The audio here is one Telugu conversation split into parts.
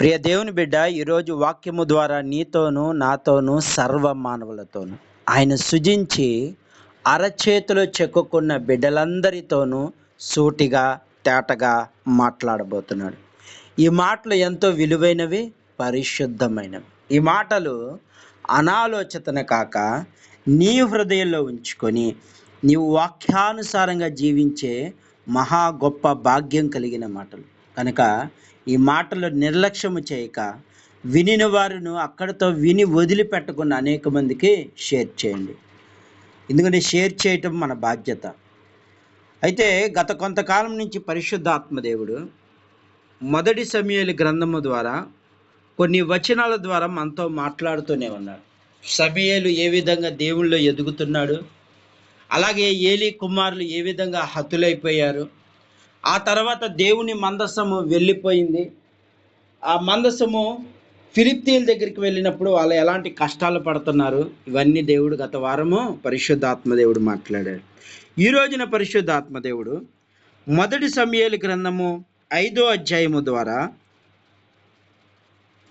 ప్రియ దేవుని బిడ్డ ఈరోజు వాక్యము ద్వారా నీతోనూ నాతోనూ సర్వ మానవులతోనూ ఆయన సృజించి అరచేతిలో చెక్కుకున్న బిడ్డలందరితోనూ సూటిగా తేటగా మాట్లాడబోతున్నాడు. ఈ మాటలు ఎంతో విలువైనవి పరిశుద్ధమైనవి. ఈ మాటలు అనాలోచితన కాక నీ హృదయంలో ఉంచుకొని నీవు వాక్యానుసారంగా జీవించే మహా గొప్ప భాగ్యం కలిగిన మాటలు. కనుక ఈ మాటలు నిర్లక్ష్యము చేయక వినిన వారును అక్కడితో విని వదిలిపెట్టకుండా అనేక మందికి షేర్ చేయండి. ఎందుకంటే షేర్ చేయటం మన బాధ్యత. అయితే గత కొంతకాలం నుంచి పరిశుద్ధాత్మదేవుడు మొదటి సమయాల గ్రంథము ద్వారా కొన్ని వచనాల ద్వారా మనతో మాట్లాడుతూనే ఉన్నాడు. సమయలు ఏ విధంగా దేవుళ్ళు ఎదుగుతున్నాడు? అలాగే ఏలి కుమారులు ఏ విధంగా హతులైపోయారు? ఆ తర్వాత దేవుని మందసము వెళ్ళిపోయింది. ఆ మందసము ఫిలిప్తీల దగ్గరికి వెళ్ళినప్పుడు వాళ్ళు ఎలాంటి కష్టాలు పడుతున్నారు? ఇవన్నీ దేవుడు గత వారము పరిశుద్ధాత్మ దేవుడు మాట్లాడాడు. ఈ రోజున పరిశుద్ధాత్మ దేవుడు మొదటి సమయాల గ్రంథము ఐదో అధ్యాయము ద్వారా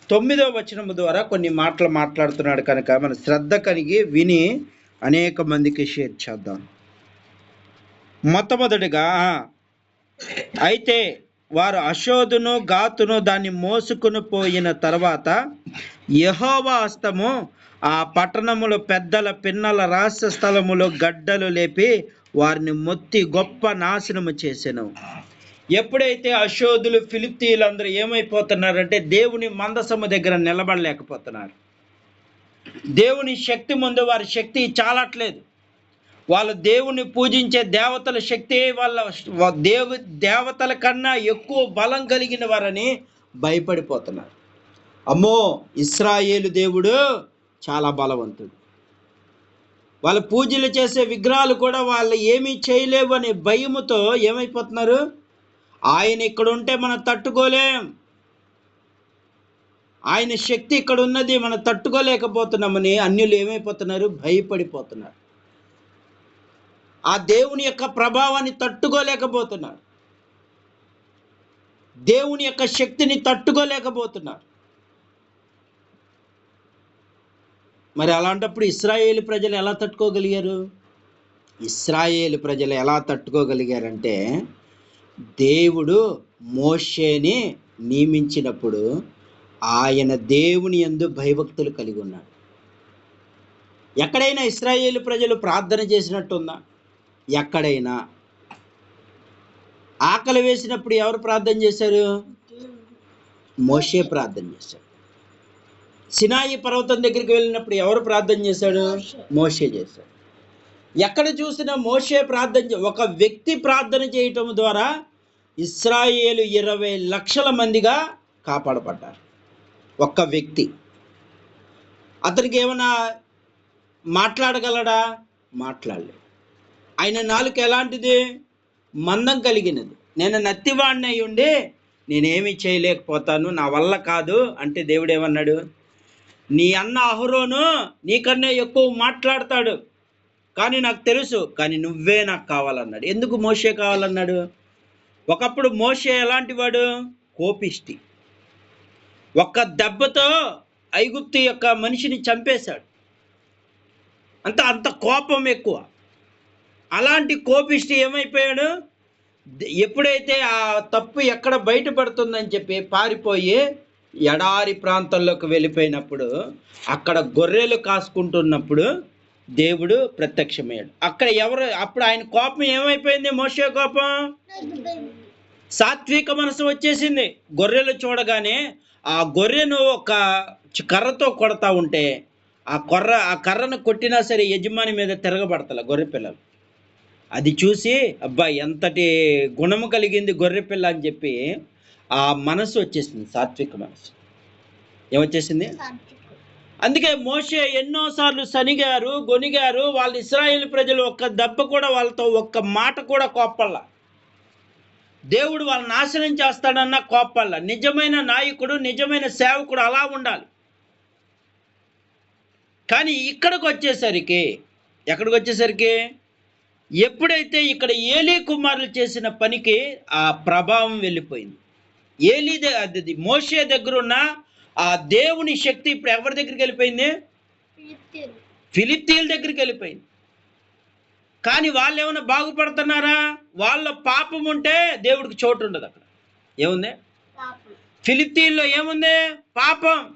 తొమ్మిదో వచనము ద్వారా కొన్ని మాటలు మాట్లాడుతున్నాడు కనుక మన శ్రద్ధ కలిగి విని అనేక మందికి షేర్ చేద్దాం. మొట్టమొదటిగా అయితే వారు అశోధును గాతును దాన్ని మోసుకుని పోయిన తర్వాత యహోవా హస్తము ఆ పట్టణములో పెద్దల పిన్నల రహస్య స్థలములో గడ్డలు లేపి వారిని మొత్తి గొప్ప నాశనము చేసెను. ఎప్పుడైతే అశోధులు ఫిలిప్తీయులందరూ ఏమైపోతున్నారంటే దేవుని మందసము దగ్గర నిలబడలేకపోతున్నారు. దేవుని శక్తి ముందు వారి శక్తి చాలట్లేదు. వాళ్ళు దేవుణ్ణి పూజించే దేవతల శక్తి వాళ్ళ దేవు దేవతల కన్నా ఎక్కువ బలం కలిగిన వారని భయపడిపోతున్నారు. అమ్మో ఇస్రాయేలు దేవుడు చాలా బలవంతుడు. వాళ్ళ పూజలు చేసే విగ్రహాలు కూడా వాళ్ళు ఏమీ చేయలేవు అనే భయముతో ఏమైపోతున్నారు? ఆయన ఇక్కడ ఉంటే మనం తట్టుకోలేం. ఆయన శక్తి ఇక్కడ ఉన్నది మనం తట్టుకోలేకపోతున్నామని అన్యులు ఏమైపోతున్నారు? భయపడిపోతున్నారు. ఆ దేవుని యొక్క ప్రభావాన్ని తట్టుకోలేకపోతున్నారు దేవుని యొక్క శక్తిని తట్టుకోలేకపోతున్నారు మరి అలాంటప్పుడు ఇస్రాయేల్ ప్రజలు ఎలా తట్టుకోగలిగారు? ఇస్రాయేల్ ప్రజలు ఎలా తట్టుకోగలిగారంటే దేవుడు మోషేని నియమించినప్పుడు ఆయన దేవుని ఎందు భయభక్తులు కలిగి ఉన్నాడు. ఎక్కడైనా ఇస్రాయేల్ ప్రజలు ప్రార్థన చేసినట్టుందా? ఎక్కడైనా. ఆకలి వేసినప్పుడు ఎవరు ప్రార్థన చేశారు? మోషే ప్రార్థన చేశాడు. సినాయి పర్వతం దగ్గరికి వెళ్ళినప్పుడు ఎవరు ప్రార్థన చేశాడు? మోషే చేశాడు. ఎక్కడ చూసినా మోషే ప్రార్థన ఒక వ్యక్తి ప్రార్థన చేయటం ద్వారా ఇస్రాయేలు ఇరవై లక్షల మందిగా కాపాడబడ్డారు. ఒక్క వ్యక్తి. అతనికి ఏమైనా మాట్లాడగలడా? మాట్లాడలేదు. ఆయన నాలుక ఎలాంటిది? మందం కలిగినది. నేను నత్తివాడిని అయి ఉండి నేనేమి చేయలేకపోతాను నా వల్ల కాదు అంటే దేవుడు ఏమన్నాడు నీ అన్న అహరోను నీకన్నా ఎక్కువ మాట్లాడతాడు. కానీ నాకు తెలుసు కానీ నువ్వే నాకు కావాలన్నాడు. ఎందుకు మోషే కావాలన్నాడు? ఒకప్పుడు మోసే ఎలాంటి వాడు కోపిష్టి. ఒక్క దెబ్బతో ఐగుప్తు యొక్క మనిషిని చంపేశాడు. అంత అంత కోపం ఎక్కువ. అలాంటి కోపిష్టి ఏమైపోయాడు? ఎప్పుడైతే ఆ తప్పు ఎక్కడ బయటపడుతుందని చెప్పి పారిపోయి ఎడారి ప్రాంతంలోకి వెళ్ళిపోయినప్పుడు అక్కడ గొర్రెలు కాసుకుంటున్నప్పుడు దేవుడు ప్రత్యక్షమయ్యాడు. అక్కడ ఎవరు అప్పుడు ఆయన కోపం ఏమైపోయింది? మోసే కోపం? సాత్విక మనసు వచ్చేసింది. గొర్రెలు చూడగానే ఆ గొర్రెను ఒక కర్రతో కొడతా ఉంటే ఆ కొర్ర ఆ కర్రను కొట్టినా సరే యజమాని మీద తిరగబడతల గొర్రె పిల్లలు. అది చూసి అబ్బా ఎంతటి గుణము కలిగింది గొర్రె పిల్ల అని చెప్పి ఆ మనసు వచ్చేసింది సాత్విక మనసు. ఏమొచ్చేసింది? అందుకే మోషే ఎన్నోసార్లు సనిగారు గొనిగారు వాళ్ళు ఇస్రాయేల్ ప్రజలు ఒక్క దెబ్బ కూడా వాళ్ళతో ఒక్క మాట కూడా కోప్పల్లా. దేవుడు వాళ్ళ నాశనం చేస్తాడన్న కోప్పల్లా. నిజమైన నాయకుడు నిజమైన సేవకుడు అలా ఉండాలి. కానీ ఇక్కడికి వచ్చేసరికి ఎక్కడికి వచ్చేసరికి? ఎప్పుడైతే ఇక్కడ ఏలీ కుమారులు చేసిన పనికి ఆ ప్రభావం వెళ్ళిపోయింది. ఏలి అది మోషే దగ్గర ఉన్న ఆ దేవుని శక్తి ఇప్పుడు ఎవరి దగ్గరికి వెళ్ళిపోయింది? ఫిలిప్తీయుల దగ్గరికి వెళ్ళిపోయింది. కానీ వాళ్ళు ఏమైనా బాగుపడుతున్నారా? వాళ్ళ పాపం ఉంటే దేవుడికి చోటు ఉండదు అక్కడ. ఏముంది? ఫిలిప్తీన్లో ఏముంది? పాపం.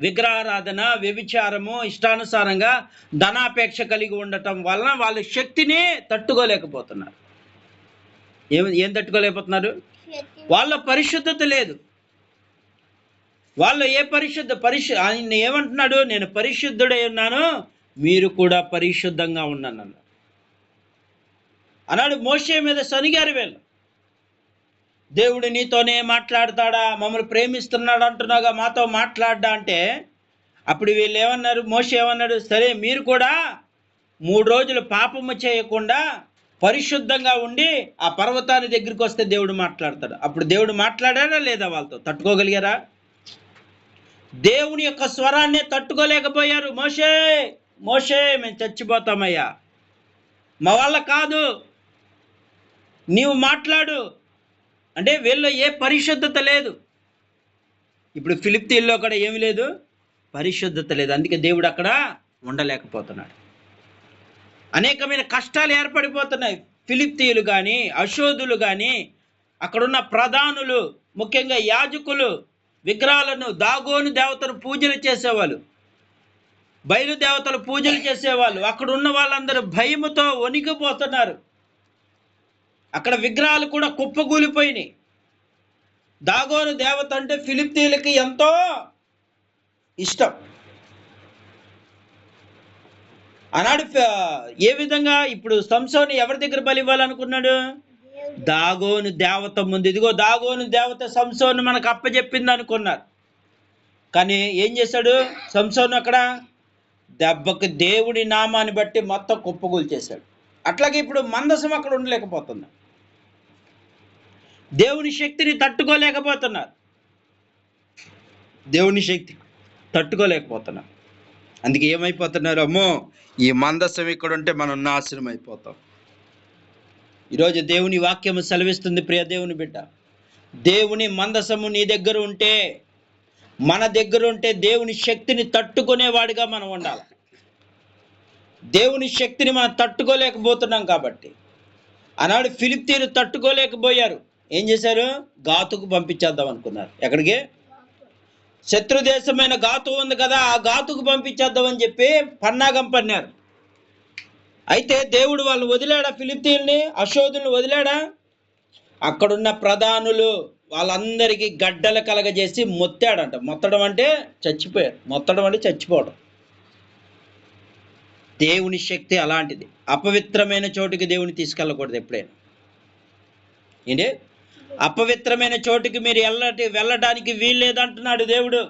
విగ్రహారాధన వ్యభిచారము ఇష్టానుసారంగా ధనాపేక్ష కలిగి ఉండటం వలన వాళ్ళ శక్తిని తట్టుకోలేకపోతున్నారు. ఏం ఏం తట్టుకోలేకపోతున్నారు? వాళ్ళ పరిశుద్ధత లేదు. వాళ్ళు ఏ పరిశుద్ధ పరిశు ఆయన ఏమంటున్నాడు? నేను పరిశుద్ధుడై ఉన్నాను మీరు కూడా పరిశుద్ధంగా ఉన్నాను అన్నాడు. అన్నాడు మోషే మీద శనిగారు వీళ్ళు. దేవుడు నీతోనే మాట్లాడతాడా? మమ్మల్ని ప్రేమిస్తున్నాడు అంటున్నాగా మాతో మాట్లాడ్డా అంటే? అప్పుడు వీళ్ళు ఏమన్నారు? మోసే ఏమన్నాడు? సరే మీరు కూడా మూడు రోజులు పాపము చేయకుండా పరిశుద్ధంగా ఉండి ఆ పర్వతాన్ని దగ్గరికి వస్తే దేవుడు మాట్లాడతాడు. అప్పుడు దేవుడు మాట్లాడాడా లేదా వాళ్ళతో? తట్టుకోగలిగారా? దేవుని యొక్క స్వరాన్ని తట్టుకోలేకపోయారు. మోషే మోషే మేము చచ్చిపోతామయ్యా. మా వల్ల కాదు. నీవు మాట్లాడు. అంటే వీళ్ళలో ఏ పరిశుద్ధత లేదు. ఇప్పుడు ఫిలిప్తీల్లో కూడా ఏమి లేదు. పరిశుద్ధత లేదు. అందుకే దేవుడు అక్కడ ఉండలేకపోతున్నాడు. అనేకమైన కష్టాలు ఏర్పడిపోతున్నాయి. ఫిలిప్తీయులు కానీ అశోధులు కానీ అక్కడున్న ప్రధానులు ముఖ్యంగా యాజకులు విగ్రహాలను దాగోని దేవతను పూజలు చేసేవాళ్ళు. బయలు దేవతలు పూజలు చేసేవాళ్ళు. అక్కడ ఉన్న వాళ్ళందరూ భయముతో వణికిపోతున్నారు. అక్కడ విగ్రహాలు కూడా కుప్పకూలిపోయినాయి. దాగోను దేవత అంటే ఫిలిప్తీలకి ఎంతో ఇష్టం. ఆనాడు ఏ విధంగా ఇప్పుడు సంసోని ఎవరి దగ్గర బలి ఇవ్వాలనుకున్నాడు? దాగోను దేవత ముందు. ఇదిగో దాగోను దేవత సంసోను మనకు అప్పచెప్పింది అనుకున్నారు కానీ ఏం చేశాడు? సంసోను అక్కడ దెబ్బకి దేవుడి నామాన్ని బట్టి మొత్తం కుప్పగూలు చేశాడు అట్లాగే ఇప్పుడు మందసం అక్కడ ఉండలేకపోతుంది. దేవుని శక్తిని తట్టుకోలేకపోతున్నారు. దేవుని శక్తి తట్టుకోలేకపోతున్నారు. అందుకే ఏమైపోతున్నారు? అమ్మో ఈ మందసం ఇక్కడ ఉంటే మనం నాశనం అయిపోతాం. ఈరోజు దేవుని వాక్యము సెలవిస్తుంది ప్రియ దేవుని బిడ్డ. దేవుని మందసము నీ దగ్గర ఉంటే మన దగ్గర ఉంటే దేవుని శక్తిని తట్టుకునేవాడిగా మనం ఉండాలి. దేవుని శక్తిని మనం తట్టుకోలేకపోతున్నాం కాబట్టి. ఆనాడు ఫిలిప్తీలు తట్టుకోలేకపోయారు. ఏం చేశారు? గాతుకు పంపించేద్దాం అనుకున్నారు. ఎక్కడికి? శత్రు దేశమైన గాతు ఉంది కదా ఆ గాతుకు పంపించేద్దామని చెప్పి పన్నాగం పన్నారు. అయితే దేవుడు వాళ్ళని వదిలాడా? ఫిలిప్తీన్ని అశోధుల్ని వదిలాడా? అక్కడున్న ప్రధానులు వాళ్ళందరికీ గడ్డలు కలగజేసి మొత్తాడంట. మొత్తడం అంటే చచ్చిపోయారు. మొత్తడం అంటే చచ్చిపోవడం దేవుని శక్తి అలాంటిది. అపవిత్రమైన చోటుకి దేవుని తీసుకెళ్ళకూడదు ఎప్పుడైనా. ఏంటి? అపవిత్రమైన చోటుకి మీరు వెళ్ళటి వెళ్ళడానికి వీల్లేదంటున్నాడు దేవుడు.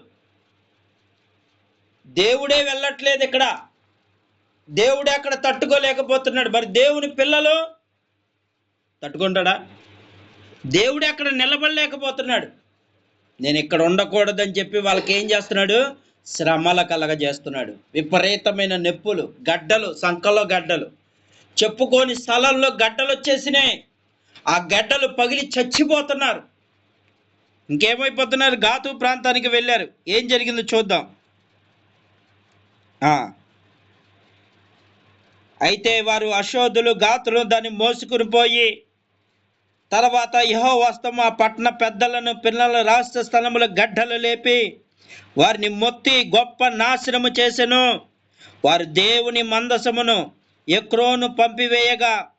దేవుడే వెళ్ళట్లేదు ఇక్కడ. దేవుడే అక్కడ తట్టుకోలేకపోతున్నాడు. మరి దేవుని పిల్లలు తట్టుకుంటాడా? దేవుడే అక్కడ నిలబడలేకపోతున్నాడు. నేను ఇక్కడ ఉండకూడదని చెప్పి వాళ్ళకి ఏం చేస్తున్నాడు? శ్రమల కలగజేస్తున్నాడు. విపరీతమైన నొప్పులు గడ్డలు సంకలో గడ్డలు. చెప్పుకోని స్థలంలో గడ్డలు వచ్చేసినాయి. ఆ గడ్డలు పగిలి చచ్చిపోతున్నారు. ఇంకేమైపోతున్నారు? ఘాతు ప్రాంతానికి వెళ్ళారు. ఏం జరిగిందో చూద్దాం. అయితే వారు అశోధులు గాతులు దాన్ని మోసుకుని పోయి తర్వాత యహో ఆ పట్టణ పెద్దలను పిల్లల రాష్ట్ర స్థలముల గడ్డలు లేపి వారిని మొత్తి గొప్ప నాశనము చేసెను. వారు దేవుని మందసమును ఎక్రోను పంపివేయగా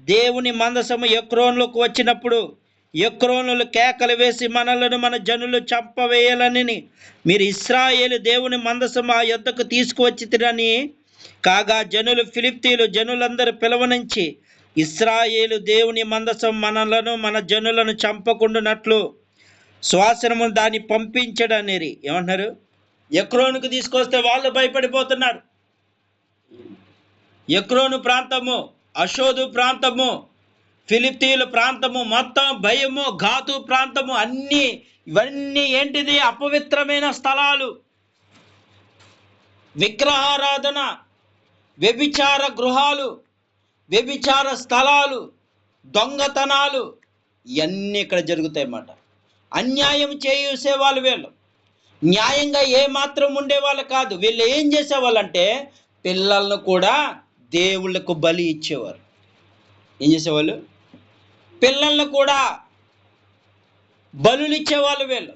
దేవుని మందసము ఎక్రోన్లకు వచ్చినప్పుడు ఎక్రోనులు కేకలు వేసి మనలను మన జనులు చంపవేయాలని మీరు ఇస్రాయేలు దేవుని మందసము ఆ యొద్దకు తీసుకువచ్చి తినని కాగా జనులు ఫిలిప్తీలు జనులందరూ పిలవనుంచి ఇస్రాయేలు దేవుని మందసం మనలను మన జనులను చంపకుండానట్లు శ్వాసనము దాన్ని పంపించడనేది ఏమంటున్నారు? ఎక్రోనుకు తీసుకొస్తే వాళ్ళు భయపడిపోతున్నారు. ఎక్రోను ప్రాంతము అశోధు ప్రాంతము ఫిలిప్తీయుల ప్రాంతము మొత్తం భయము ఘాతు ప్రాంతము అన్నీ ఇవన్నీ ఏంటిది? అపవిత్రమైన స్థలాలు. విగ్రహారాధన వ్యభిచార గృహాలు వ్యభిచార స్థలాలు దొంగతనాలు ఇవన్నీ ఇక్కడ జరుగుతాయి అన్నమాట అన్యాయం చేసేవాళ్ళు వీళ్ళు. న్యాయంగా ఏ మాత్రం ఉండేవాళ్ళు కాదు. వీళ్ళు ఏం చేసేవాళ్ళంటే పిల్లలను కూడా దేవుళ్ళకు బలి ఇచ్చేవారు. ఏం చేసేవాళ్ళు? పిల్లలను కూడా బలులు ఇచ్చేవాళ్ళు వీళ్ళు.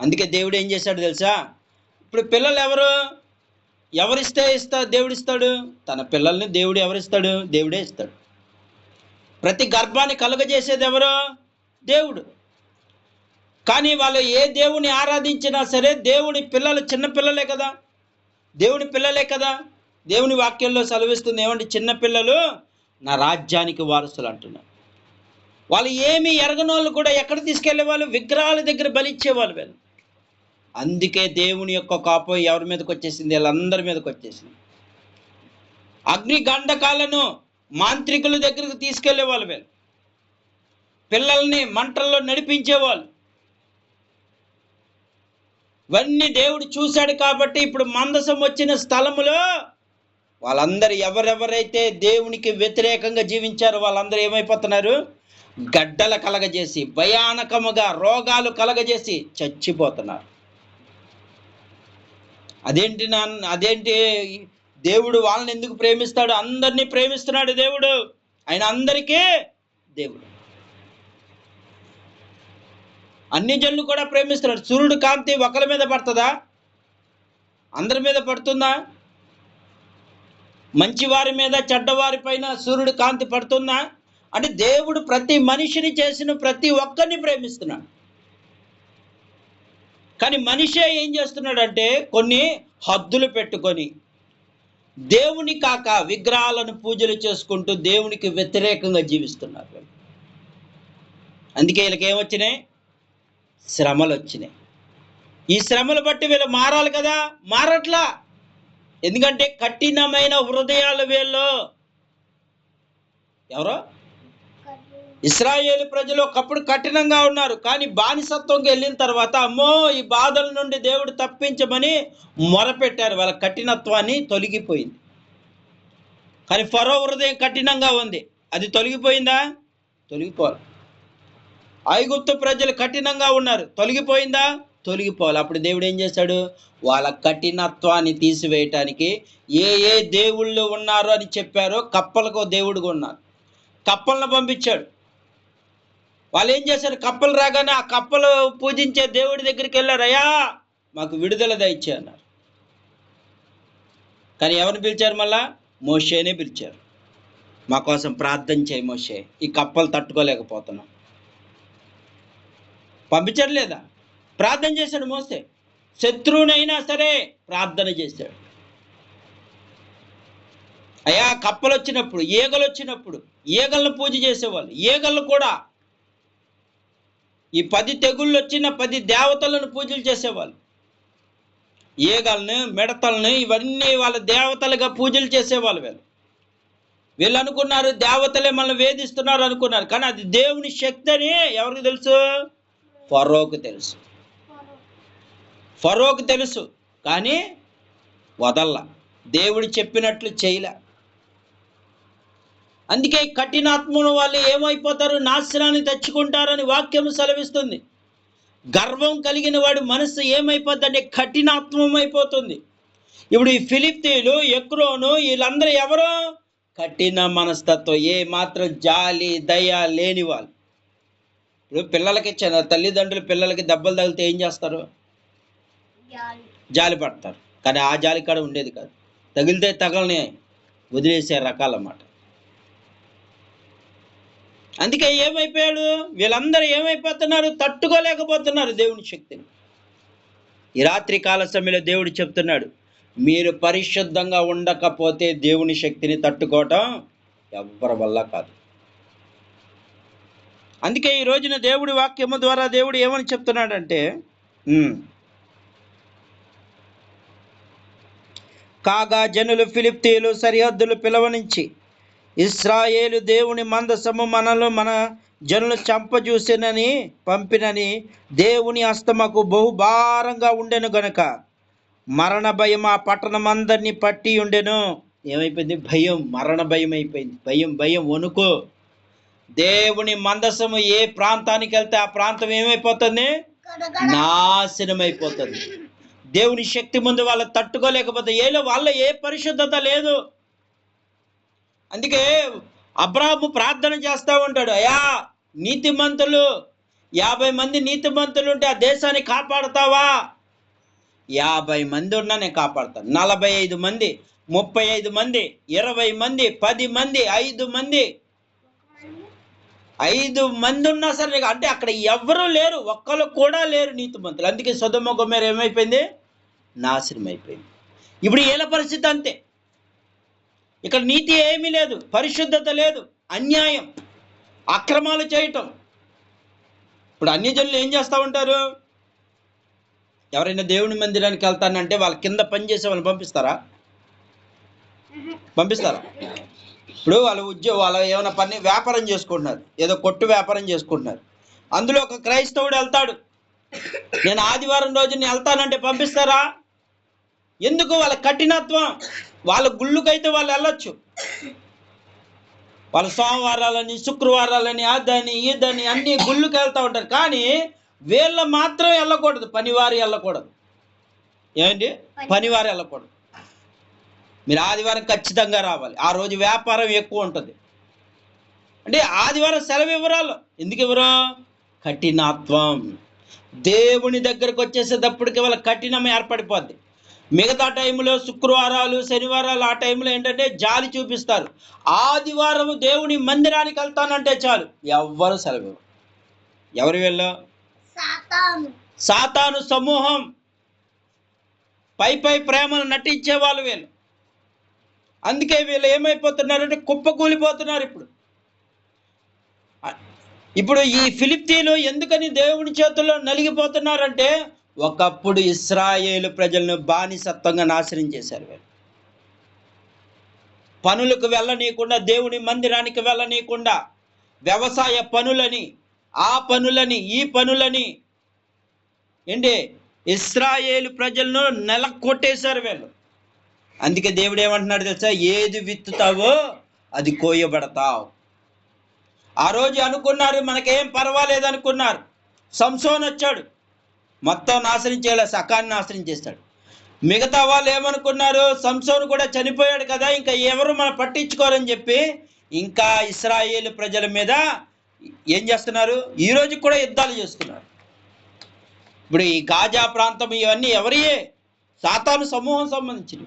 అందుకే దేవుడు ఏం చేశాడు తెలుసా? ఇప్పుడు పిల్లలు ఎవరు? ఎవరిస్తే ఇస్తా దేవుడు ఇస్తాడు? తన పిల్లల్ని దేవుడు ఎవరిస్తాడు? దేవుడే ఇస్తాడు. ప్రతి గర్భాన్ని కలుగజేసేది ఎవరు? దేవుడు. కానీ వాళ్ళు ఏ దేవుని ఆరాధించినా సరే దేవుని పిల్లలు చిన్న పిల్లలే కదా. దేవుని పిల్లలే కదా. దేవుని వాక్యంలో సెలవిస్తుంది ఏమంటే చిన్నపిల్లలు నా రాజ్యానికి వారసులు అంటున్నారు. వాళ్ళు ఏమి ఎరగనోళ్ళు కూడా ఎక్కడ తీసుకెళ్ళే వాళ్ళు విగ్రహాల దగ్గర బలిచ్చేవాళ్ళు వీళ్ళు. అందుకే దేవుని యొక్క కోపం ఎవరి మీదకి వచ్చేసింది? వీళ్ళందరి మీదకి వచ్చేసింది. అగ్ని గండకాలను మాంత్రికుల దగ్గరకు తీసుకెళ్ళే వాళ్ళు వీళ్ళు. పిల్లల్ని మంటల్లో నడిపించేవాళ్ళు. ఇవన్నీ దేవుడు చూశాడు కాబట్టి ఇప్పుడు మందసం వచ్చిన స్థలములో వాళ్ళందరూ ఎవరెవరైతే దేవునికి వ్యతిరేకంగా జీవించారో వాళ్ళందరూ ఏమైపోతున్నారు? గడ్డల కలగజేసి భయానకముగా రోగాలు కలగజేసి చచ్చిపోతున్నారు. అదేంటి నా అదేంటి దేవుడు వాళ్ళని ఎందుకు ప్రేమిస్తాడు? అందరినీ ప్రేమిస్తున్నాడు దేవుడు. ఆయన అందరికీ దేవుడు. అన్ని జన్లు కూడా ప్రేమిస్తున్నాడు సూర్యుడు కాంతి ఒకరి మీద పడుతుందా? అందరి మీద పడుతుందా? మంచివారి మీద చెడ్డవారి పైన సూర్యుడు కాంతి పడుతుందా? అంటే దేవుడు ప్రతి మనిషిని చేసిన ప్రతి ఒక్కరిని ప్రేమిస్తున్నాడు. కానీ మనిషే ఏం చేస్తున్నాడంటే కొన్ని హద్దులు పెట్టుకొని దేవుని కాక విగ్రహాలను పూజలు చేసుకుంటూ దేవునికి వ్యతిరేకంగా జీవిస్తున్నారు. అందుకే వీళ్ళకి ఏమొచ్చినాయి శ్రమలు వచ్చినాయి. ఈ శ్రమలు బట్టి వీళ్ళు మారాలి కదా? మారట్లా? ఎందుకంటే కఠినమైన హృదయాల వీళ్ళు ఎవరో? ఇస్రాయేల్ ప్రజలు ఒకప్పుడు కఠినంగా ఉన్నారు కానీ బానిసత్వంకి వెళ్ళిన తర్వాత అమ్మో ఈ బాధల నుండి దేవుడు తప్పించమని మొరపెట్టారు. వాళ్ళ కఠినత్వాన్ని తొలగిపోయింది. కానీ ఫరో హృదయం కఠినంగా ఉంది. అది తొలగిపోయిందా? తొలగిపోవాలి. ఐగుప్తు ప్రజలు కఠినంగా ఉన్నారు. తొలగిపోయిందా? తొలగిపోవాలి. అప్పుడు దేవుడు ఏం చేశాడు వాళ్ళ కఠినత్వాన్ని తీసివేయటానికి ఏ ఏ దేవుళ్ళు ఉన్నారో అని చెప్పారో కప్పలకు దేవుడుగా ఉన్నారు కప్పలను పంపించాడు. వాళ్ళు ఏం చేశారు? కప్పలు రాగానే ఆ కప్పలు పూజించే దేవుడి దగ్గరికి వెళ్ళారు. అయ్యా మాకు విడుదల దయచే అన్నారు. కానీ ఎవరిని పిలిచారు మళ్ళా? మోషేనే పిలిచారు. మా కోసం ప్రార్థన చేయి మోషే. ఈ కప్పలు తట్టుకోలేకపోతున్నాం. పంపించాడు లేదా ప్రార్థన చేశాడు మోసే. శత్రువునైనా సరే ప్రార్థన చేశాడు. అయ్యా కప్పలు వచ్చినప్పుడు ఈగలు వచ్చినప్పుడు ఈగలను పూజ చేసేవాళ్ళు ఈగలను కూడా ఈ పది తెగుళ్ళు వచ్చిన పది దేవతలను పూజలు చేసేవాళ్ళు. ఈగలను మిడతల్ని ఇవన్నీ వాళ్ళ దేవతలుగా పూజలు చేసేవాళ్ళు వీళ్ళు. వీళ్ళు అనుకున్నారు దేవతలే మనల్ని వేధిస్తున్నారు అనుకున్నారు కానీ అది దేవుని శక్తి అని ఎవరికి తెలుసు? ఫరోకు తెలుసు. ఫరోకు తెలుసు కానీ వదల్ల. దేవుడు చెప్పినట్లు చేయలే. అందుకే కఠినాత్మను వాళ్ళు ఏమైపోతారు? నాశనాన్ని తెచ్చుకుంటారని వాక్యం సెలవిస్తుంది. గర్వం కలిగిన వాడి మనసు ఏమైపోతుందంటే కఠినాత్మం అయిపోతుంది ఇప్పుడు ఈ ఫిలిప్తీలు ఎక్రోను వీళ్ళందరూ ఎవరో? కఠిన మనస్తత్వం ఏ మాత్రం జాలి దయ లేని వాళ్ళు. ఇప్పుడు పిల్లలకి చిన్న తల్లిదండ్రులు పిల్లలకి దెబ్బలు తగిలితే ఏం చేస్తారు? జాలి పడతారు. కానీ ఆ జాలి కాడ ఉండేది కాదు. తగిలితే తగలని వదిలేసే రకాలన్నమాట అందుకే ఏమైపోయాడు? వీళ్ళందరూ ఏమైపోతున్నారు? తట్టుకోలేకపోతున్నారు దేవుని శక్తిని. ఈ రాత్రి కాల సమయంలో దేవుడు చెప్తున్నాడు మీరు పరిశుద్ధంగా ఉండకపోతే దేవుని శక్తిని తట్టుకోవటం ఎవ్వరి వల్ల కాదు. అందుకే ఈ రోజున దేవుడి వాక్యము ద్వారా దేవుడు ఏమని చెప్తున్నాడంటే కాగా జనులు ఫిలిప్తీలు సరిహద్దులు పిలవనించి ఇస్రాయేలు దేవుని మందసము మనలో మన జనులు చంపజూసినని పంపినని దేవుని హస్తమకు బహుభారంగా ఉండెను గనక. మరణ భయం ఆ పట్టణం అందరినీ పట్టి ఉండెను. ఏమైపోయింది? భయం మరణ భయం అయిపోయింది భయం భయం వణుకు. దేవుని మందసము ఏ ప్రాంతానికి వెళ్తే ఆ ప్రాంతం ఏమైపోతుంది? నాశనమైపోతుంది. నాశనం అయిపోతుంది దేవుని శక్తి ముందు వాళ్ళు తట్టుకోలేకపోతే ఏలో వాళ్ళ ఏ పరిశుద్ధత లేదు. అందుకే అబ్రాహము ప్రార్థన చేస్తూ ఉంటాడు అయా నీతిమంతులు యాభై మంది నీతిమంతులు ఉంటే ఆ దేశాన్ని కాపాడతావా? యాభై మంది ఉన్నా నేను కాపాడతాను. నలభై ఐదు మంది ముప్పై ఐదు మంది ఇరవై మంది పది మంది ఐదు మంది. ఐదు మంది ఉన్నా సరే అంటే అక్కడ ఎవరు లేరు ఒక్కరు కూడా లేరు నీతిమంతులు. అందుకే సుధమ్మ గుమ్మేరు ఏమైపోయింది? నాశనం అయిపోయింది ఇప్పుడు ఏల పరిస్థితి అంతే. ఇక్కడ నీతి ఏమీ లేదు పరిశుద్ధత లేదు అన్యాయం అక్రమాలు చేయటం. ఇప్పుడు అన్ని జనులు ఏం చేస్తూ ఉంటారు? ఎవరైనా దేవుని మందిరానికి వెళ్తానంటే వాళ్ళ కింద పనిచేసే వాళ్ళని పంపిస్తారా? పంపిస్తారా? ఇప్పుడు వాళ్ళ ఉద్యోగం వాళ్ళ ఏమైనా పని వ్యాపారం చేసుకుంటున్నారు. ఏదో కొట్టు వ్యాపారం చేసుకుంటున్నారు. అందులో ఒక క్రైస్తవుడు వెళ్తాడు. నేను ఆదివారం రోజు నేను వెళ్తానంటే పంపిస్తారా? ఎందుకు వాళ్ళ కఠినత్వం? వాళ్ళ గుళ్ళుకైతే వాళ్ళు వెళ్ళొచ్చు. వాళ్ళ సోమవారాలని శుక్రవారాలని అదని ఇదని అన్ని గుళ్ళుకి వెళ్తూ ఉంటారు. కానీ వీళ్ళ మాత్రం వెళ్ళకూడదు. పనివారు వెళ్ళకూడదు. ఏమండి? పనివారు వెళ్ళకూడదు. మీరు ఆదివారం ఖచ్చితంగా రావాలి. ఆ రోజు వ్యాపారం ఎక్కువ ఉంటుంది. అంటే ఆదివారం సెలవు ఇవ్వరాలు ఎందుకు ఇవ్వరు కఠినత్వం. దేవుని దగ్గరకు వచ్చేసేటప్పటికి వాళ్ళ కఠినం ఏర్పడిపోద్ది. మిగతా టైంలో శుక్రవారాలు శనివారాలు ఆ టైంలో ఏంటంటే జాలి చూపిస్తారు. ఆదివారం దేవుని మందిరానికి వెళ్తానంటే చాలు. ఎవ్వరు సెలవు. ఎవరు వీళ్ళు? సాతాను. సాతాను సమూహం. పై పై ప్రేమను నటించే వాళ్ళు వీళ్ళు. అందుకే వీళ్ళు ఏమైపోతున్నారంటే కుప్పకూలిపోతున్నారు ఇప్పుడు. ఇప్పుడు ఈ ఫిలిప్తీలు ఎందుకని దేవుని చేతుల్లో నలిగిపోతున్నారంటే ఒకప్పుడు ఇస్రాయేలు ప్రజలను బానిసత్వంగా నాశనం చేశారు వీళ్ళు. పనులకు వెళ్ళనీయకుండా దేవుని మందిరానికి వెళ్ళనీయకుండా వ్యవసాయ పనులని ఆ పనులని ఈ పనులని ఏంటి? ఇస్రాయేలు ప్రజలను నెల కొట్టేశారు వీళ్ళు. అందుకే దేవుడు ఏమంటున్నాడు తెలుసా? ఏది విత్తుతావో అది కోయబడతావు. ఆ రోజు అనుకున్నారు మనకేం పర్వాలేదు అనుకున్నారు. సంసోన్ వచ్చాడు. మొత్తం నాశనం సకాన్ని నాశనం చేస్తాడు. మిగతా వాళ్ళు ఏమనుకున్నారు? సంసోను కూడా చనిపోయాడు కదా ఇంకా ఎవరు మనం పట్టించుకోరని చెప్పి ఇంకా ఇస్రాయేల్ ప్రజల మీద ఏం చేస్తున్నారు? ఈ కూడా యుద్ధాలు చేస్తున్నారు. ఇప్పుడు ఈ గాజా ప్రాంతం ఇవన్నీ ఎవరియే? సాతాను సమూహం సంబంధించినవి.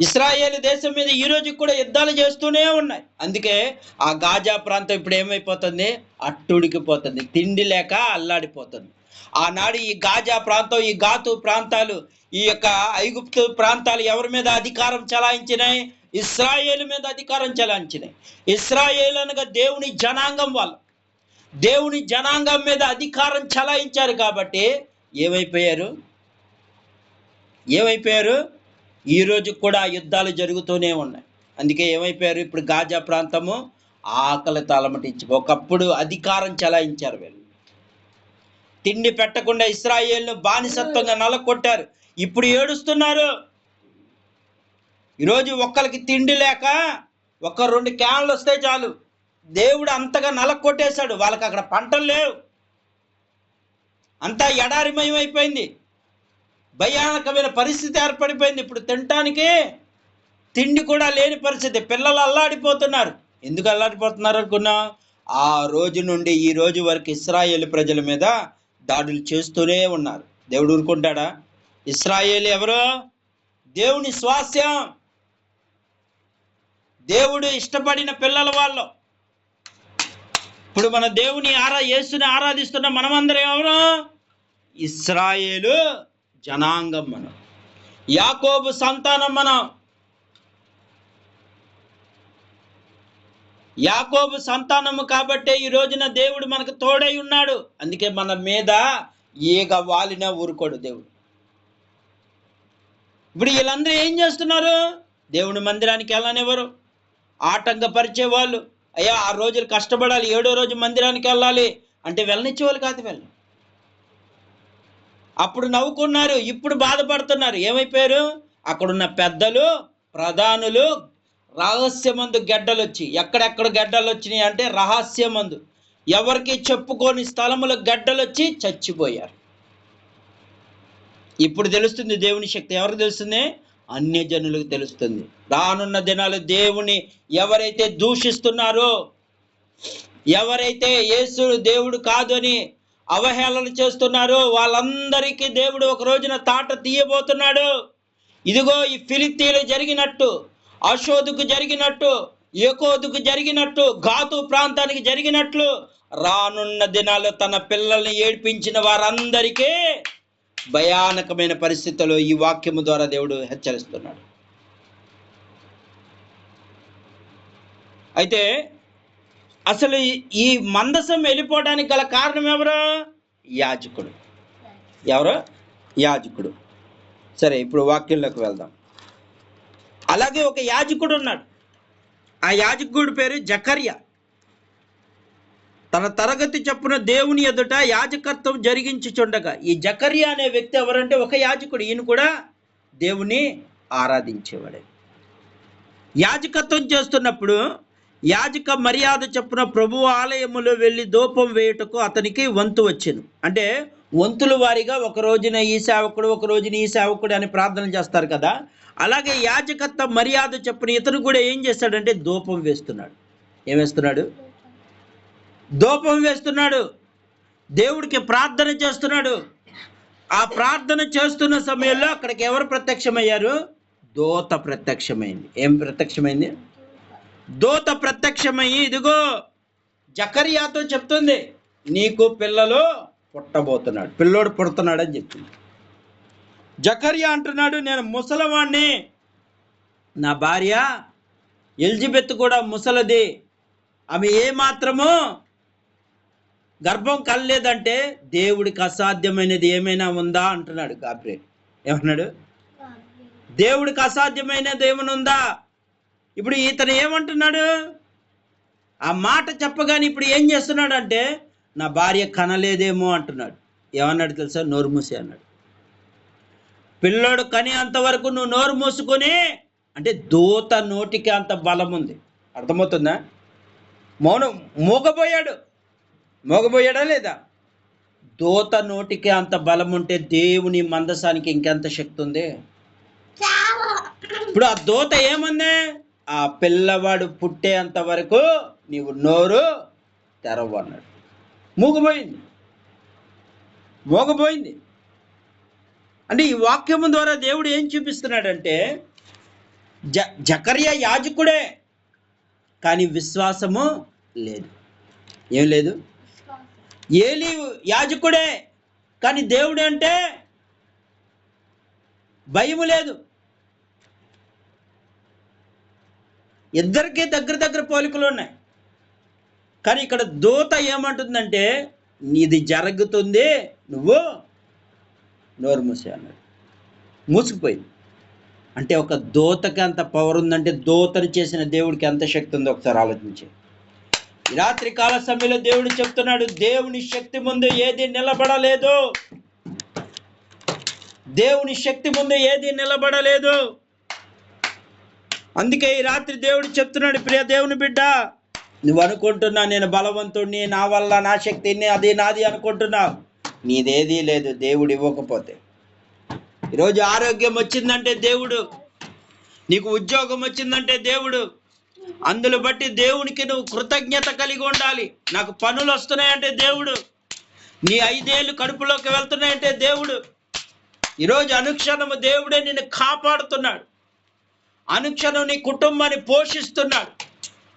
ఇస్రాయేల్ దేశం మీద ఈ కూడా యుద్ధాలు చేస్తూనే ఉన్నాయి. అందుకే ఆ గాజా ప్రాంతం ఇప్పుడు ఏమైపోతుంది? అట్టుడికిపోతుంది తిండి లేక అల్లాడిపోతుంది. ఆనాడు ఈ గాజా ప్రాంతం ఈ గాతు ప్రాంతాలు ఈ యొక్క ఐగుప్తు ప్రాంతాలు ఎవరి మీద అధికారం చలాయించినాయి? ఇస్రాయేల్ మీద అధికారం చలాయించినాయి. ఇస్రాయేల్ అనగా దేవుని జనాంగం వాళ్ళు. దేవుని జనాంగం మీద అధికారం చలాయించారు కాబట్టి ఏమైపోయారు? ఏమైపోయారు? ఈ రోజు కూడా యుద్ధాలు జరుగుతూనే ఉన్నాయి. అందుకే ఏమైపోయారు? ఇప్పుడు గాజా ప్రాంతము ఆకలి తలమటించి ఒకప్పుడు అధికారం చలాయించారు వీళ్ళు. తిండి పెట్టకుండా ఇస్రాయేల్ను బానిసత్వంగా నలకొట్టారు. ఇప్పుడు ఏడుస్తున్నారు. ఈరోజు ఒక్కరికి తిండి లేక ఒక రెండు క్యాన్లు వస్తే చాలు. దేవుడు అంతగా నలకొట్టేశాడు. వాళ్ళకి అక్కడ పంటలు లేవు. అంతా ఎడారిమయం అయిపోయింది. భయానకమైన పరిస్థితి ఏర్పడిపోయింది. ఇప్పుడు తినటానికి తిండి కూడా లేని పరిస్థితి. పిల్లలు అల్లాడిపోతున్నారు. ఎందుకు అల్లాడిపోతున్నారు అనుకున్నా ఆ రోజు నుండి ఈ రోజు వరకు ఇస్రాయేల్ ప్రజల మీద దాడులు చేస్తూనే ఉన్నారు. దేవుడు ఊరుకుంటాడా? ఇస్రాయేల్ ఎవరు? దేవుని స్వాస్యం. దేవుడు ఇష్టపడిన పిల్లల వాళ్ళు. ఇప్పుడు మన దేవుని ఆరా యేసుని ఆరాధిస్తున్న మనమందరం ఎవరు? ఇస్రాయేలు జనాంగం మనం. యాకోబు సంతానం మనం. యాకోబు సంతానము కాబట్టే ఈ రోజున దేవుడు మనకు తోడై ఉన్నాడు. అందుకే మన మీద ఈగ వాలిన ఊరుకోడు దేవుడు. ఇప్పుడు వీళ్ళందరూ ఏం చేస్తున్నారు? దేవుని మందిరానికి వెళ్ళనివ్వరు. ఆటంకపరిచే వాళ్ళు అయ్యా ఆ రోజులు కష్టపడాలి ఏడో రోజు మందిరానికి వెళ్ళాలి అంటే వెళ్ళనిచ్చే వాళ్ళు కాదు వెళ్ళి. అప్పుడు నవ్వుకున్నారు ఇప్పుడు బాధపడుతున్నారు. ఏమైపోయారు? అక్కడున్న పెద్దలు ప్రధానులు రహస్యమందు గెడ్డలు వచ్చి ఎక్కడెక్కడ గెడ్డలు వచ్చినాయి అంటే రహస్యమందు. ఎవరికి చెప్పుకోని స్థలములో గడ్డలు వచ్చి చచ్చిపోయారు. ఇప్పుడు తెలుస్తుంది దేవుని శక్తి. ఎవరికి తెలుస్తుంది? అన్యజనులకు తెలుస్తుంది. రానున్న దినాలు దేవుని ఎవరైతే దూషిస్తున్నారో ఎవరైతే యేసు దేవుడు కాదు అని అవహేళన చేస్తున్నారో వాళ్ళందరికీ దేవుడు ఒక రోజున తాట తీయబోతున్నాడు. ఇదిగో ఈ ఫిలిస్తీన్లు జరిగినట్టు. అశోధుకు జరిగినట్టు ఏకోదుకు జరిగినట్టు ఘాతు ప్రాంతానికి జరిగినట్లు రానున్న దినాల్లో తన పిల్లల్ని ఏడ్పించిన వారందరికీ భయానకమైన పరిస్థితుల్లో ఈ వాక్యము ద్వారా దేవుడు హెచ్చరిస్తున్నాడు. అయితే అసలు ఈ- ఈ మందసం వెళ్ళిపోవడానికి గల కారణం ఎవరు? యాజకుడు. ఎవరు? యాజకుడు. సరే ఇప్పుడు వాక్యంలోకి వెళ్దాం. అలాగే ఒక యాజకుడు ఉన్నాడు ఆ యాజకుడి పేరు జకర్య. తన తరగతి చెప్పున దేవుని ఎదుట యాజకత్వం జరిగించుచుండగా ఈ జకర్య అనే వ్యక్తి ఎవరంటే ఒక యాజకుడు. ఈయన కూడా దేవుని ఆరాధించేవాడే. యాజకత్వం చేస్తున్నప్పుడు యాజక మర్యాద చెప్పున ప్రభు ఆలయములో వెళ్ళి దూపం వేయుటకు అతనికి వంతు వచ్చాను. అంటే వంతుల వారిగా ఒక రోజున ఈ సేవకుడు ఒక రోజున ఈ సేవకుడు అని ప్రార్థన చేస్తారు కదా. అలాగే యాజకత్వ మర్యాద చెప్పిన ఇతను కూడా ఏం చేస్తాడంటే దూపం వేస్తున్నాడు. ఏం వేస్తున్నాడు? దూపం వేస్తున్నాడు. దేవుడికి ప్రార్థన చేస్తున్నాడు. ఆ ప్రార్థన చేస్తున్న సమయంలో అక్కడికి ఎవరు ప్రత్యక్షమయ్యారు? దోత ప్రత్యక్షమైంది. ఏం ప్రత్యక్షమైంది? దోత ప్రత్యక్షమయ్యి ఇదిగో జకర్యాతో చెప్తుంది నీకు పిల్లలు పుట్టబోతున్నాడు. పిల్లోడు పుడుతున్నాడు అని జకర్యా అంటున్నాడు నేను ముసలవాణ్ణి. నా భార్య ఎలిజబెత్ కూడా ముసలది. ఆమె ఏ మాత్రము గర్భం కలలేదంటే దేవుడికి అసాధ్యమైనది ఏమైనా ఉందా? అంటున్నాడు గాబ్రే ఏమన్నాడు? దేవుడికి అసాధ్యమైనది ఏమైనా ఉందా? ఇప్పుడు ఇతను ఏమంటున్నాడు? ఆ మాట చెప్పగానే ఇప్పుడు ఏం చేస్తున్నాడు అంటే నా భార్య కనలేదేమో అంటున్నాడు. ఏమన్నాడు తెలుసా? నోరు మూసి అన్నాడు. పిల్లోడు కని అంతవరకు నువ్వు నోరు మూసుకొని అంటే దూత నోటికి అంత బలం ఉంది. అర్థమవుతుందా? మౌనం మూగబోయాడు. మూగబోయాడా లేదా? దూత నోటికి అంత బలం ఉంటే దేవుని మందసానికి ఇంకెంత శక్తి ఉంది? ఇప్పుడు ఆ దూత ఏముంది? ఆ పిల్లవాడు పుట్టేంత వరకు నీవు నోరు తెరవు అన్నాడు మూగపోయింది మోగపోయింది అంటే ఈ వాక్యము ద్వారా దేవుడు ఏం చూపిస్తున్నాడంటే జ జకర్య యాజకుడే కానీ విశ్వాసము లేదు. ఏం లేదు? ఏలి యాజకుడే కానీ దేవుడు అంటే భయము లేదు. ఇద్దరికీ దగ్గర దగ్గర పోలికలు ఉన్నాయి. కానీ ఇక్కడ దూత ఏమంటుందంటే నీది జరుగుతుంది నువ్వు నోరు మూసే అన్నాడు. మూసుకుపోయింది. అంటే ఒక దూతకి అంత పవర్ ఉందంటే దూతను చేసిన దేవుడికి ఎంత శక్తి ఉందో ఒకసారి ఆలోచించి. రాత్రి కాల సమయంలో దేవుడు చెప్తున్నాడు దేవుని శక్తి ముందు ఏది నిలబడలేదు? దేవుని శక్తి ముందు ఏది నిలబడలేదు? అందుకే ఈ రాత్రి దేవుడు చెప్తున్నాడు ప్రియ దేవుని బిడ్డ నువ్వు అనుకుంటున్నా నేను బలవంతుడిని నా వల్ల నా శక్తిని అది నాది అనుకుంటున్నావు. నీదేదీ లేదు దేవుడు ఇవ్వకపోతే. ఈరోజు ఆరోగ్యం వచ్చిందంటే దేవుడు నీకు ఉద్యోగం వచ్చిందంటే దేవుడు అందులో బట్టి దేవునికి నువ్వు కృతజ్ఞత కలిగి ఉండాలి. నాకు పనులు వస్తున్నాయంటే దేవుడు నీ ఐదేళ్ళు కడుపులోకి వెళ్తున్నాయంటే దేవుడు ఈరోజు అనుక్షణము దేవుడే నిన్ను కాపాడుతున్నాడు. అనుక్షణం నీ కుటుంబాన్ని పోషిస్తున్నాడు.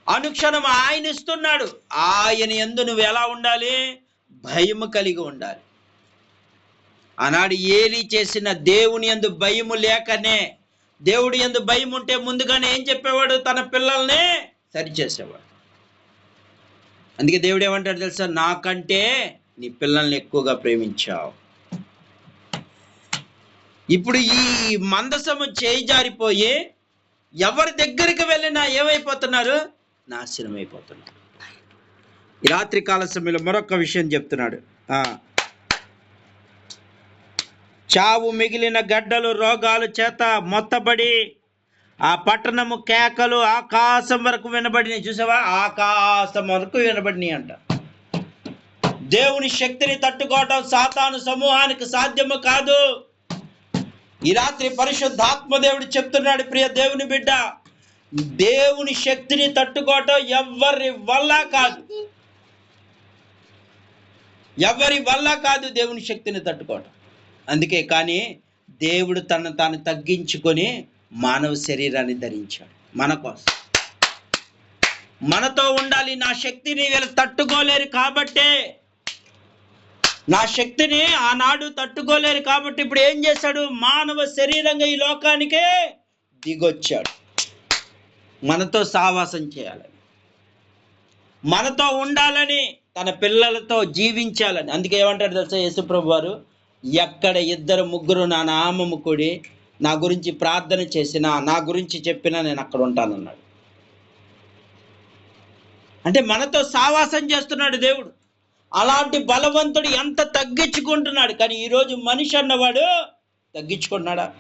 అనుక్షణం ఆయన ఇస్తున్నాడు. ఆయన ఎందు నువ్వు ఎలా ఉండాలి? భయము కలిగి ఉండాలి. ఆనాడు ఏలి చేసిన దేవుని ఎందు భయము లేకనే దేవుడి ఎందు భయం ఉంటే ముందుగానే ఏం చెప్పేవాడు? తన పిల్లల్ని సరిచేసేవాడు అందుకే దేవుడు ఏమంటాడు తెలుసా? నాకంటే నీ పిల్లల్ని ఎక్కువగా ప్రేమించావు. ఇప్పుడు ఈ మందసము చేయి జారిపోయి ఎవరి దగ్గరికి వెళ్ళినా ఏమైపోతున్నారు? నాశనం అయిపోతున్నాడు ఈ రాత్రి కాల సమయంలో మరొక విషయం చెప్తున్నాడు. ఆ. చావు మిగిలిన గడ్డలు రోగాలు చేత మొత్తబడి ఆ పట్టణము కేకలు ఆకాశం వరకు వినబడినాయి. చూసావా? ఆకాశం వరకు వినబడినాయి అంట. దేవుని శక్తిని తట్టుకోవటం సాతాను సమూహానికి సాధ్యము కాదు. ఈ రాత్రి పరిశుద్ధాత్మ దేవుడు చెప్తున్నాడు ప్రియ దేవుని బిడ్డ దేవుని శక్తిని తట్టుకోవటం ఎవరి వల్ల కాదు. ఎవరి వల్ల కాదు దేవుని శక్తిని తట్టుకోవటం. అందుకే కానీ దేవుడు తను తాను తగ్గించుకొని మానవ శరీరాన్ని ధరించాడు మన కోసం. మనతో ఉండాలి నా శక్తిని వీళ్ళు తట్టుకోలేరు కాబట్టే నా శక్తిని ఆనాడు తట్టుకోలేరు కాబట్టి ఇప్పుడు ఏం చేశాడు? మానవ శరీరంగా ఈ లోకానికే దిగొచ్చాడు. మనతో సావాసం చేయాలని మనతో ఉండాలని తన పిల్లలతో జీవించాలని. అందుకే ఏమంటారు తెలుసా యేసుప్రభు వారు? ఎక్కడ ఇద్దరు ముగ్గురు నా నామము కూడి నా గురించి ప్రార్థన చేసినా నా గురించి చెప్పినా నేను అక్కడ ఉంటానన్నాడు. అంటే మనతో సావాసం చేస్తున్నాడు దేవుడు. అలాంటి బలవంతుడు ఎంత తగ్గించుకుంటున్నాడు. కానీ ఈరోజు మనిషి అన్నవాడు తగ్గించుకున్నాడా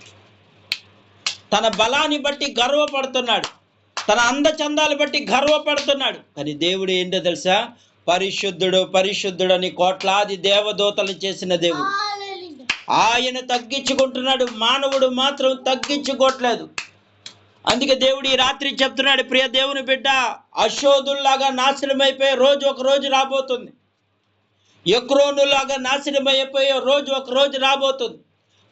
తన బలాన్ని బట్టి గర్వపడుతున్నాడు. తన అందచందాలు బట్టి గర్వపడుతున్నాడు. కానీ దేవుడు ఏంటో తెలుసా? పరిశుద్ధుడు పరిశుద్ధుడు అని కోట్లాది దేవదూతలు చేసిన దేవుడు. ఆయన తగ్గించుకుంటున్నాడు. మానవుడు మాత్రం తగ్గించుకోవట్లేదు. అందుకే దేవుడు ఈ రాత్రి చెప్తున్నాడు ప్రియ దేవుని బిడ్డ అశోధుల్లాగా నాశనమైపోయే రోజు ఒక రోజు రాబోతుంది. ఎక్రోనులాగా నాశనమైపోయే రోజు ఒక రోజు రాబోతుంది.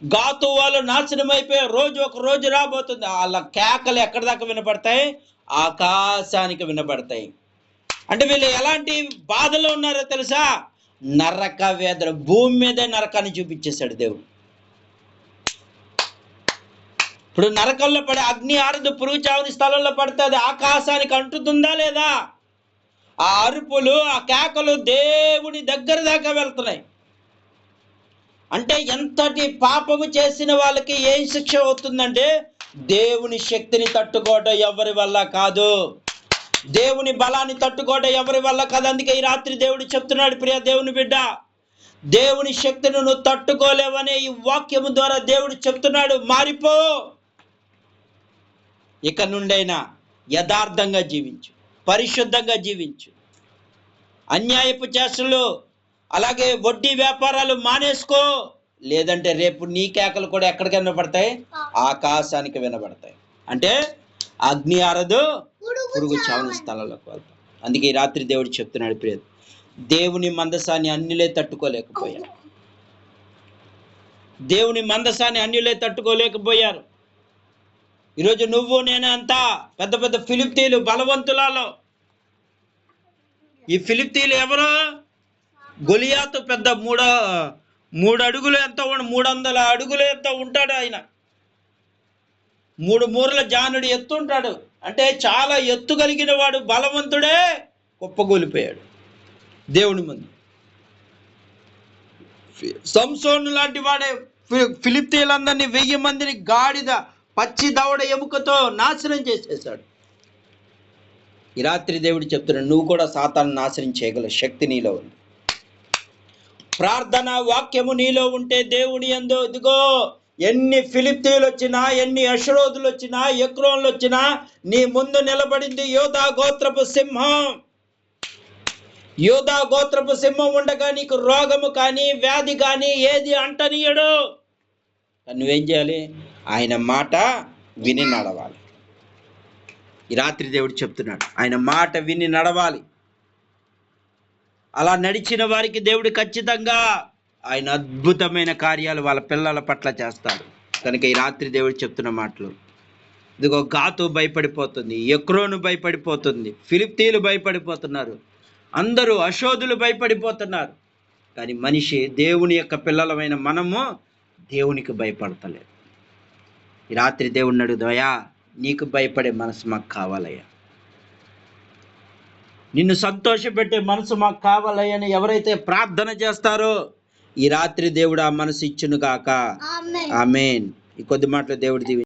గాతు వాళ్ళు నాశనమైపోయే రోజు ఒక రోజు రాబోతుంది. వాళ్ళ కేకలు ఎక్కడి దాకా వినపడతాయి? ఆకాశానికి వినపడతాయి. అంటే వీళ్ళు ఎలాంటి బాధలో ఉన్నారో తెలుసా? నరక వేదన భూమి మీదే నరకాన్ని చూపించేశాడు దేవుడు. ఇప్పుడు నరకంలో పడే అగ్ని ఆరుదు పురుగు చావని స్థలంలో పడితే అది ఆకాశానికి అంటుతుందా లేదా? ఆ అరుపులు ఆ కేకలు దేవుని దగ్గర దాకా వెళ్తున్నాయి. అంటే ఎంతటి పాపము చేసిన వాళ్ళకి ఏం శిక్ష అవుతుందంటే దేవుని శక్తిని తట్టుకోవడం ఎవరి వల్ల కాదు. దేవుని బలాన్ని తట్టుకోవడం ఎవరి వల్ల కాదు. అందుకే ఈ రాత్రి దేవుడు చెప్తున్నాడు ప్రియ దేవుని బిడ్డ దేవుని శక్తిని నువ్వు తట్టుకోలేవనే ఈ వాక్యము ద్వారా దేవుడు చెప్తున్నాడు. మారిపో. ఇక నుండైనా యథార్థంగా జీవించు పరిశుద్ధంగా జీవించు. అన్యాయపు చేష్టలు అలాగే వడ్డీ వ్యాపారాలు మానేసుకో. లేదంటే రేపు నీ కేకలు కూడా ఎక్కడికి వినబడతాయి ఆకాశానికి వినబడతాయి. అంటే అగ్ని ఆరదు పురుగు పురుగు చావని స్థలాలకు వెళ్తాం. అందుకే ఈ రాత్రి దేవుడు చెప్తున్నాడు ప్రియ దేవుని మందసాన్ని అన్నిలే తట్టుకోలేకపోయారు. దేవుని మందసాన్ని అన్యులే తట్టుకోలేకపోయారు. ఈరోజు నువ్వు నేను అంతా పెద్ద పెద్ద ఫిలిప్తీలు బలవంతులలో. ఈ ఫిలిప్తీలు ఎవరు? గొలియాతు పెద్ద మూడ మూడు అడుగులు ఎంత మూడు వందల అడుగులు ఎంత ఉంటాడు ఆయన? మూడు మూరల జానుడు ఎత్తు ఉంటాడు అంటే చాలా ఎత్తు కలిగిన వాడు బలవంతుడే కుప్పగూలిపోయాడు. దేవుని ముందు. ఫి- సంసోను లాంటి వాడే ఫిలిప్తీలందరినీ వెయ్యి మందిని గాడిద పచ్చి దవడ ఎముకతో నాశనం చేసేసాడు ఈ రాత్రి దేవుడు చెప్తున్నాడు నువ్వు కూడా సాతాన్ని నాశనం చేయగల శక్తి నీలో ఉంది. ప్రార్థన వాక్యము నీలో ఉంటే దేవుని ఎందో ఇదిగో ఎన్ని ఫిలిప్తీలు వచ్చినా ఎన్ని అశ్రోధులు వచ్చినా ఎక్రోన్లు వచ్చినా నీ ముందు నిలబడింది యోధా గోత్రపు సింహం. యోధా గోత్రపు సింహం ఉండగా నీకు రోగము కానీ వ్యాధి కానీ ఏది అంటనీయడు. నువ్వేం చేయాలి? ఆయన మాట విని నడవాలి. ఈ రాత్రి దేవుడు చెప్తున్నాడు ఆయన మాట విని నడవాలి. అలా నడిచిన వారికి దేవుడు ఖచ్చితంగా ఆయన అద్భుతమైన కార్యాలు వాళ్ళ పిల్లల పట్ల చేస్తాడు. కనుక ఈ రాత్రి దేవుడు చెప్తున్న మాటలు. ఇదిగో గాతు భయపడిపోతుంది ఎక్రోను భయపడిపోతుంది ఫిలిప్తీలు భయపడిపోతున్నారు అందరూ అశోధులు భయపడిపోతున్నారు. కానీ మనిషి దేవుని యొక్క పిల్లలమైన మనము దేవునికి భయపడతలేదు. ఈ రాత్రి దేవుడిని అడుగుదోయా నీకు భయపడే మనసు మాకు కావాలయ్యా. నిన్ను సంతోషపెట్టే మనసు మాకు కావాలయ్యని ఎవరైతే ప్రార్థన చేస్తారో ఈ రాత్రి దేవుడు ఆ మనసు ఇచ్చును గాక. ఆమేన్ ఆమెన్ ఈ కొద్ది మాటలు దేవుడు దీవి